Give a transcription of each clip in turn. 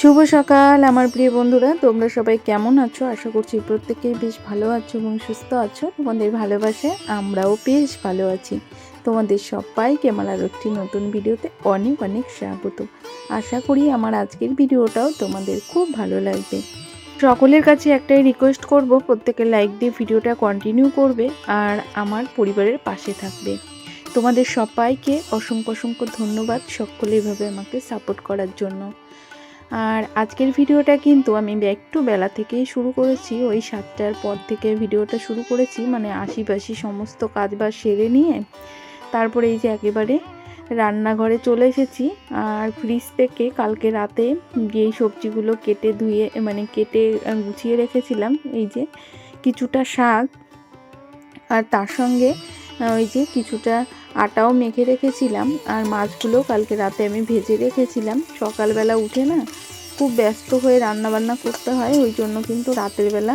শুভ সকাল, আমার প্রিয় বন্ধুরা। তোমরা সবাই কেমন আছো? আশা করছি প্রত্যেকেই বেশ ভালো আছো এবং সুস্থ আছো। তোমাদের ভালোবাসে আমরাও বেশ ভালো আছি। তোমাদের সবাইকে আমার আরও একটি নতুন ভিডিওতে অনেক অনেক স্বাগত। আশা করি আমার আজকের ভিডিওটাও তোমাদের খুব ভালো লাগবে। সকলের কাছে একটাই রিকোয়েস্ট করব, প্রত্যেকে লাইক দিয়ে ভিডিওটা কন্টিনিউ করবে আর আমার পরিবারের পাশে থাকবে। তোমাদের সবাইকে অসংখ্য অসংখ্য ধন্যবাদ সকলে এভাবে আমাকে সাপোর্ট করার জন্য। আর আজকের ভিডিওটা কিন্তু আমি একটু বেলা থেকেই শুরু করেছি। ওই সাতটার পর থেকে ভিডিওটা শুরু করেছি মানে আশিপাশি সমস্ত কাজ বাজ সেরে নিয়ে তারপরে এই যে একেবারে রান্নাঘরে চলে এসেছি। আর ফ্রিজ থেকে কালকে রাতে যে সবজিগুলো কেটে ধুয়ে মানে কেটে গুছিয়ে রেখেছিলাম, এই যে কিছুটা শাক আর তার সঙ্গে ওই যে কিছুটা আটাও মেখে রেখেছিলাম আর মাছগুলো কালকে রাতে আমি ভেজে রেখেছিলাম। সকালবেলা উঠে না খুব ব্যস্ত হয়ে রান্না বান্না করতে হয়, ওই জন্য কিন্তু রাতের বেলা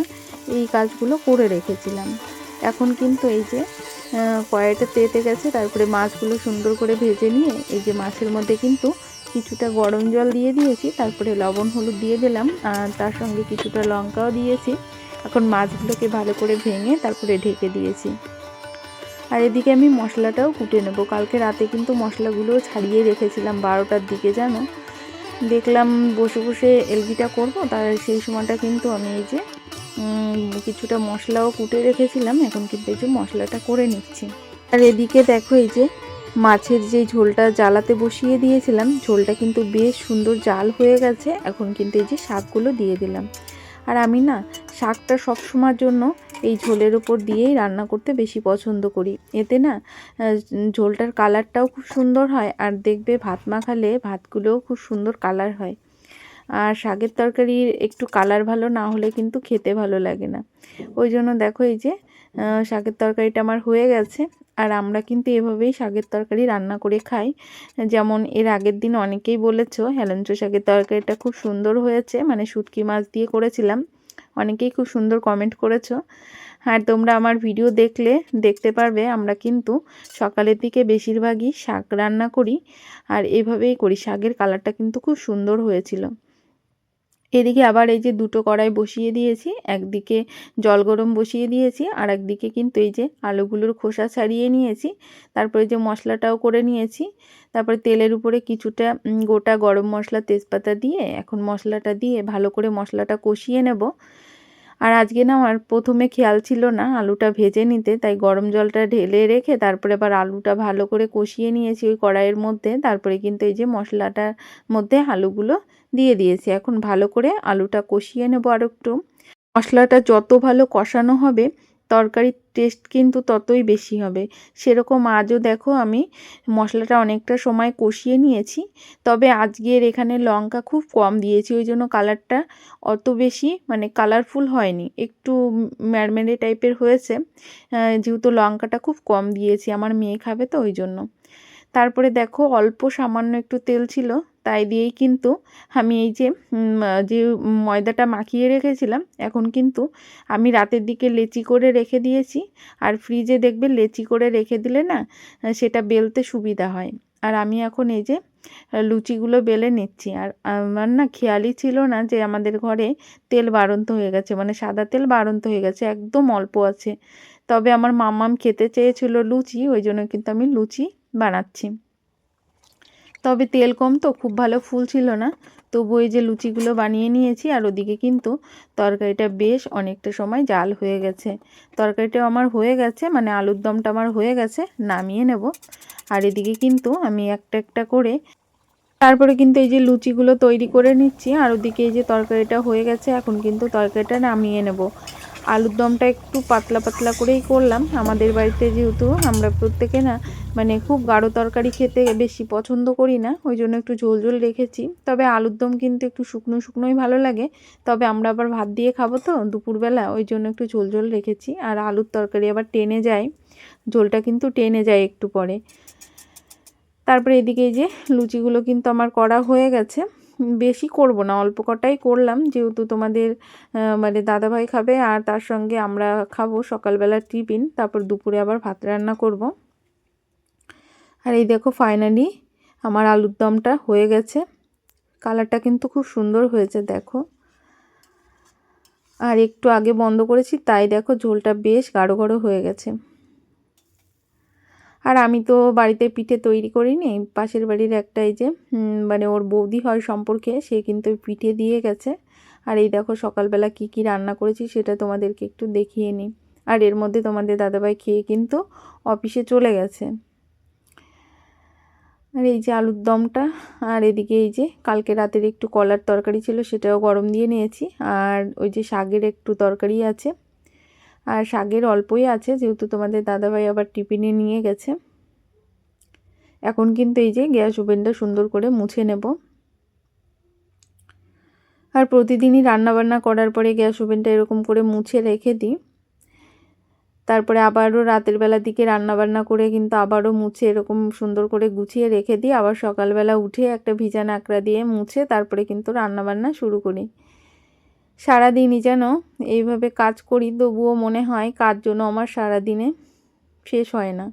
এই কাজগুলো করে রেখেছিলাম। এখন কিন্তু এই যে কড়াইটা তেতে গেছে, তারপরে মাছগুলো সুন্দর করে ভেজে নিয়ে এই যে মাছের মধ্যে কিন্তু কিছুটা গরম জল দিয়ে দিয়েছি, তারপরে লবণ হলুদ দিয়ে দিলাম আর তার সঙ্গে কিছুটা লঙ্কাও দিয়েছি। এখন মাছগুলোকে ভালো করে ভেঙে তারপরে ঢেকে দিয়েছি। আর এদিকে আমি মশলাটাও কুটে নেব। কালকে রাতে কিন্তু মশলাগুলোও ছাড়িয়ে রেখেছিলাম বারোটার দিকে, জানো? দেখলাম বসে বসে এলবিটা করব তার সেই সময়টা কিন্তু আমি এই যে কিছুটা মশলাও কুটে রেখেছিলাম, এখন কিন্তু এই যে মশলাটা করে নিচ্ছি। আর এদিকে দেখো এই যে মাছের যে ঝোলটা জ্বালাতে বসিয়ে দিয়েছিলাম, ঝোলটা কিন্তু বেশ সুন্দর জাল হয়ে গেছে, এখন কিন্তু এই যে শাকগুলো দিয়ে দিলাম। আর আমি না শাকটা সব সময়ের জন্য এই ঝোলের উপর দিয়েই রান্না করতে বেশি পছন্দ করি। এতে না ঝোলটার কালারটাও খুব সুন্দর হয় আর দেখবে ভাত মাখালে ভাতগুলোও খুব সুন্দর কালার হয়। আর শাকের তরকারির একটু কালার ভালো না হলে কিন্তু খেতে ভালো লাগে না। ওই জন্য দেখো এই যে শাকের তরকারিটা আমার হয়ে গেছে আর আমরা কিন্তু এভাবেই শাকের তরকারি রান্না করে খাই। যেমন এর আগের দিন অনেকেই বলেছ, হেলেঞ্চো শাকের তরকারিটা খুব সুন্দর হয়েছে মানে শুটকি মাছ দিয়ে করেছিলাম। অনেকেই খুব সুন্দর কমেন্ট করেছ। আর তোমরা আমার ভিডিও দেখলে, দেখতে পারবে আমরা কিন্তু সকালের দিকে বেশিরভাগই শাক রান্না করি। আর এভাবেই করি, শাকের কালারটা কিন্তু খুব সুন্দর হয়েছিল। এদিকে আবার এই যে দুটো কড়াই বসিয়ে দিয়েছি, একদিকে জল গরম বসিয়ে দিয়েছি আর একদিকে কিন্তু এই যে আলুগুলোর খোসা ছাড়িয়ে নিয়েছি। তারপরে যে মশলাটাও করে নিয়েছি। তারপরে তেলের উপরে কিছুটা গোটা গরম মশলা তেজপাতা দিয়ে, এখন মশলাটা দিয়ে ভালো করে মশলাটা কষিয়ে নেব। আর আজকে না আমার প্রথমে খেয়াল ছিল না আলুটা ভেজে নিতে, তাই গরম জলটা ঢেলে রেখে তারপরে আবার আলুটা ভালো করে কষিয়ে নিয়েছি ওই কড়াইয়ের মধ্যে। তারপরে কিন্তু এই যে মশলাটার মধ্যে আলুগুলো দিয়ে দিয়েছি। এখন ভালো করে আলুটা কষিয়ে নেব আর একটু মশলাটা যত ভালো কষানো হবে তরকারির টেস্ট কিন্তু ততই বেশি হবে। সেরকম আজও দেখো আমি মশলাটা অনেকটা সময় কষিয়ে নিয়েছি, তবে আজকের এখানে লঙ্কা খুব কম দিয়েছি, ওই জন্য কালারটা অত বেশি মানে কালারফুল হয়নি। একটু ম্যাড়মেড়ে টাইপের হয়েছে যেহেতু লঙ্কাটা খুব কম দিয়েছি, আমার মেয়ে খাবে তো ওই জন্য। তারপরে দেখো অল্প সামান্য একটু তেল ছিল তাই দিয়েই কিন্তু আমি এই যে যে ময়দাটা মাখিয়ে রেখেছিলাম, এখন কিন্তু আমি রাতের দিকে লেচি করে রেখে দিয়েছি। আর ফ্রিজে দেখবে লেচি করে রেখে দিলে না সেটা বেলতে সুবিধা হয়। আর আমি এখন এই যে লুচিগুলো বেলে নিচ্ছি। আর আমার না খেয়ালই ছিল না যে আমাদের ঘরে তেল বাড়ন্ত হয়ে গেছে মানে সাদা তেল বাড়ন্ত হয়ে গেছে, একদম অল্প আছে। তবে আমার মাম্মাম খেতে চেয়েছিল লুচি, ওই জন্য কিন্তু আমি লুচি বানাচ্ছি। তবে তেল কম তো, খুব ভালো ফুল ছিল না। তবু এই যে লুচিগুলো বানিয়ে নিয়েছি আর ওদিকে কিন্তু তরকারিটা বেশ অনেকটা সময় জাল হয়ে গেছে। তরকারিটাও আমার হয়ে গেছে মানে আলুর দমটা আমার হয়ে গেছে, নামিয়ে নেব। আর এদিকে কিন্তু আমি একটা একটা করে তারপরে কিন্তু এই যে লুচিগুলো তৈরি করে নিচ্ছি, আর ওদিকে এই যে তরকারিটা হয়ে গেছে, এখন কিন্তু তরকারিটা নামিয়ে নেব। আলুর দমটা একটু পাতলা পাতলা করেই করলাম। আমাদের বাড়িতে যেহেতু আমরা প্রত্যেকে না মানে খুব গাঢ় তরকারি খেতে বেশি পছন্দ করি না, ওই জন্য একটু ঝোল ঝোল রেখেছি। তবে আলুর দম কিন্তু একটু শুকনো শুকনোই ভালো লাগে। তবে আমরা আবার ভাত দিয়ে খাব তো দুপুরবেলা, ওই জন্য একটু ঝোল ঝোল রেখেছি। আর আলুর তরকারি আবার টেনে যায়, ঝোলটা কিন্তু টেনে যায় একটু পরে। তারপরে এদিকে যে লুচিগুলো কিন্তু আমার করা হয়ে গেছে। বেশি করব না, অল্প কটাই করলাম। যেহেতু তোমাদের মানে দাদাভাই খাবে আর তার সঙ্গে আমরা খাব সকালবেলা টিফিন, তারপর দুপুরে আবার ভাত রান্না করব। আর এই দেখো ফাইনালি আমার আলুর দমটা হয়ে গেছে। কালারটা কিন্তু খুব সুন্দর হয়েছে, দেখো। আর একটু আগে বন্ধ করেছি, তাই দেখো ঝোলটা বেশ গাঢ় গাঢ় হয়ে গেছে। আর আমি তো বাড়িতে পিঠে তৈরি করিনি। পাশের বাড়ির একটা এই যে মানে ওর বৌদি হয় সম্পর্কে, সে কিন্তু পিঠে দিয়ে গেছে। আর এই দেখো সকালবেলা কি কি রান্না করেছি, সেটা তোমাদেরকে একটু দেখিয়ে নিই। আর এর মধ্যে তোমাদের দাদাভাই খেয়ে কিন্তু অফিসে চলে গেছে। আর এই যে আলুর দমটা, আর এদিকে এই যে কালকে রাতের একটু কলার তরকারি ছিল, সেটাও গরম দিয়ে নিয়েছি। আর ওই যে শাকের একটু তরকারি আছে আর শাকের অল্পই আছে, যেহেতু তোমাদের দাদাভাই আবার টিফিনে নিয়ে গেছে। এখন কিন্তু এই যে গ্যাস ওভেনটা সুন্দর করে মুছে নেব। আর প্রতিদিনই রান্নাবান্না করার পরে গ্যাস ওভেনটা এরকম করে মুছে রেখে দিই। তারপরে আবারও রাতের বেলার দিকে রান্নাবান্না করে কিন্তু আবারও মুছে এরকম সুন্দর করে গুছিয়ে রেখে দিই। আবার সকালবেলা উঠে একটা ভিজা নাকড়া দিয়ে মুছে তারপরে কিন্তু রান্নাবান্না শুরু করি। সারাদিনই যেন এইভাবে কাজ করি, তবুও মনে হয় কাজ জন্য আমার সারাদিনে শেষ হয় না।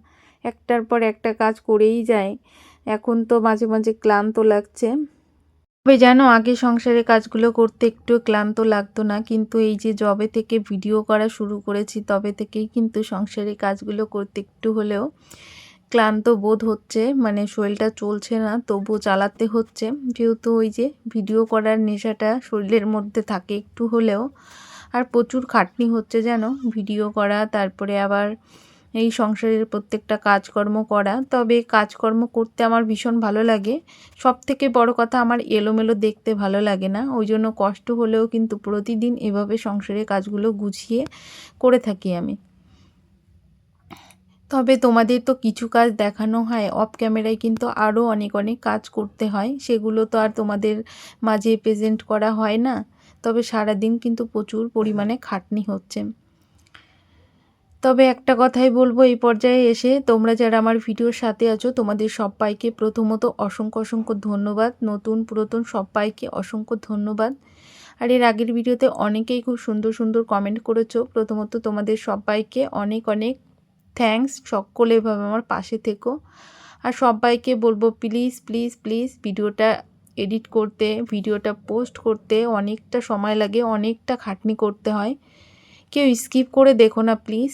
একটার পর একটা কাজ করেই যায় এখন তো মাঝে মাঝে ক্লান্ত লাগছে। তবে যেন আগে সংসারের কাজগুলো করতে একটু ক্লান্ত লাগতো না, কিন্তু এই যে জবে থেকে ভিডিও করা শুরু করেছি, তবে থেকেই কিন্তু সংসারের কাজগুলো করতে একটু হলেও ক্লান্ত বোধ হচ্ছে মানে শরীরটা চলছে না তবু চালাতে হচ্ছে। যেহেতু ওই যে ভিডিও করার নেশাটা শরীরের মধ্যে থাকে একটু হলেও, আর প্রচুর খাটনি হচ্ছে যেন, ভিডিও করা, তারপরে আবার এই সংসারের প্রত্যেকটা কাজকর্ম করা। তবে কাজকর্ম করতে আমার ভীষণ ভালো লাগে। সব থেকে বড় কথা আমার এলোমেলো দেখতে ভালো লাগে না। ওই জন্য কষ্ট হলেও কিন্তু প্রতিদিন এভাবে সংসারের কাজগুলো গুছিয়ে করে থাকি আমি। তবে তোমাদের তো কিছু কাজ দেখানো হয় অফ ক্যামেরায় কিন্তু আরও অনেক অনেক কাজ করতে হয়, সেগুলো তো আর তোমাদের মাঝে প্রেজেন্ট করা হয় না। তবে সারাদিন কিন্তু প্রচুর পরিমাণে খাটনি হচ্ছে। তবে একটা কথাই বলব, এই পর্যায়ে এসে তোমরা যারা আমার ভিডিওর সাথে আছো, তোমাদের সবাইকে প্রথমত অসংখ্য অসংখ্য ধন্যবাদ। নতুন, পুরাতন সবাইকে অসংখ্য ধন্যবাদ। আর এর আগের ভিডিওতে অনেকেই খুব সুন্দর সুন্দর কমেন্ট করেছ। প্রথমত তোমাদের সবাইকে অনেক অনেক থ্যাংকস সকলে এভাবে আমার পাশে থেকো। আর সবাইকে বলব প্লিজ প্লিজ প্লিজ ভিডিওটা এডিট করতে, ভিডিওটা পোস্ট করতে অনেকটা সময় লাগে, অনেকটা খাটনি করতে হয়। কেউ স্কিপ করে দেখো না প্লিজ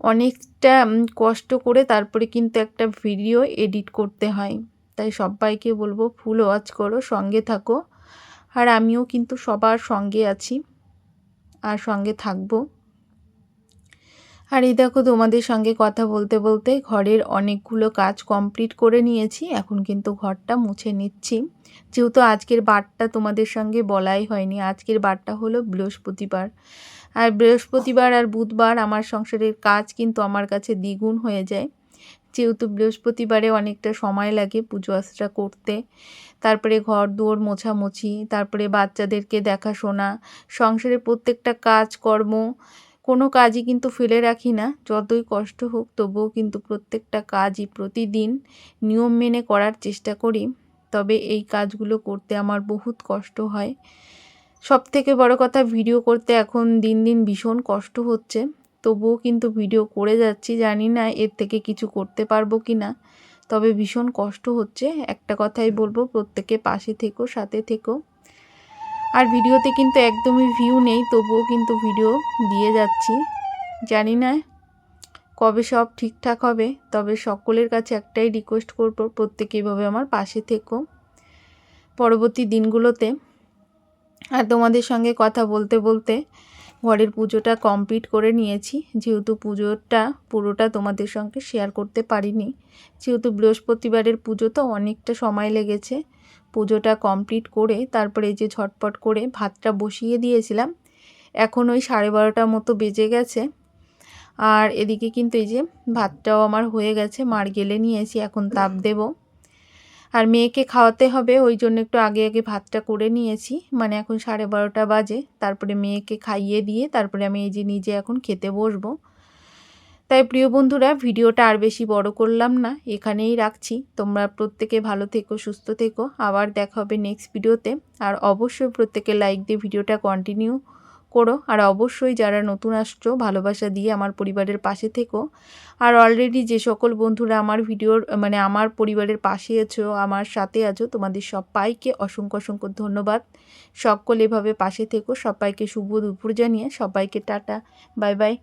অনেকটা কষ্ট করে তারপরে কিন্তু একটা ভিডিও এডিট করতে হয়। তাই সবাইকে বলব ফুল ওয়াচ করো, সঙ্গে থাকো। আর আমিও কিন্তু সবার সঙ্গে আছি। আর সঙ্গে থাকব। আর এই দেখো, তোমাদের সঙ্গে কথা বলতে বলতে ঘরের অনেকগুলো কাজ কমপ্লিট করে নিয়েছি, এখন কিন্তু ঘরটা মুছে নিচ্ছি। যেহেতু আজকের বারটা তোমাদের সঙ্গে বলাই হয়নি, আজকের বারটা হলো বৃহস্পতিবার। আর বৃহস্পতিবার আর বুধবার আমার সংসারের কাজ কিন্তু আমার কাছে দ্বিগুণ হয়ে যায়। যেহেতু বৃহস্পতিবারে অনেকটা সময় লাগে পুজো আশ্রা করতে। তারপরে ঘর দুয়ার মোছামুছি, তারপরে বাচ্চাদেরকে দেখাশোনা, সংসারের প্রত্যেকটা কাজ কর্ম কোনো কাজই কিন্তু ফেলে রাখি না। যতই কষ্ট হোক, তবুও কিন্তু প্রত্যেকটা কাজই প্রতিদিন নিয়ম মেনে করার চেষ্টা করি। তবে এই কাজগুলো করতে আমার বহুত কষ্ট হয়। সব থেকে বড় কথা, ভিডিও করতে এখন দিন দিন ভীষণ কষ্ট হচ্ছে। তবুও কিন্তু ভিডিও করে যাচ্ছি, জানি না এর থেকে কিছু করতে পারব কি না। তবে ভীষণ কষ্ট হচ্ছে। একটা কথাই বলব, প্রত্যেকে পাশে থেকো, সাথে থেকো। আর ভিডিওতে কিন্তু একদমই ভিউ নেই, তবুও কিন্তু ভিডিও দিয়ে যাচ্ছি। জানি না কবে সব ঠিকঠাক হবে, তবে সকলের কাছে একটাই রিকোয়েস্ট করব, প্রত্যেকে এভাবে আমার পাশে থেকো। পরবর্তী দিনগুলোতে আর তোমাদের সঙ্গে কথা বলতে বলতে ঘরের পুজোটা কমপ্লিট করে নিয়েছি, যেহেতু পুজোটা পুরোটা তোমাদের সঙ্গে শেয়ার করতে পারিনি। যেহেতু বৃহস্পতিবারের পুজো তো অনেকটা সময় লেগেছে পুজোটা কমপ্লিট করে তারপরে যে ঝটপট করে ভাতটা বসিয়ে দিয়েছিলাম। এখন ওই সাড়ে বারোটার মতো বেজে গেছে। আর এদিকে কিন্তু এই যে ভাতটাও আমার হয়ে গেছে, মার গেলে নিয়েছি এখন তাপ দেব। আর মেয়েকে খাওয়াতে হবে, ওই জন্য একটু আগে আগে ভাতটা করে নিয়েছি। মানে এখন সাড়ে বারোটা বাজে, তারপরে মেয়েকে খাইয়ে দিয়ে তারপরে আমি এই যে নিজে এখন খেতে বসবো। তাই প্রিয় বন্ধুরা, ভিডিওটা আর বেশি বড় করলাম না, এখানেই রাখছি। তোমরা প্রত্যেকে ভালো থেকো, সুস্থ থেকো। আবার দেখা হবে নেক্সট ভিডিওতে। আর অবশ্যই প্রত্যেকে লাইক দিয়ে ভিডিওটা কন্টিনিউ করো। আর অবশ্যই যারা নতুন আসছো, ভালোবাসা দিয়ে আমার পরিবারের পাশে থেকো। আর অলরেডি যে সকল বন্ধুরা আমার ভিডিওর মানে আমার পরিবারের পাশে আছো, আমার সাথে আছো, তোমাদের সবাইকে অসংখ্য অসংখ্য ধন্যবাদ। সকল এভাবে পাশে থেকো। সবাইকে শুভ দুপুর জানিয়ে সবাইকে টাটা। Bye bye.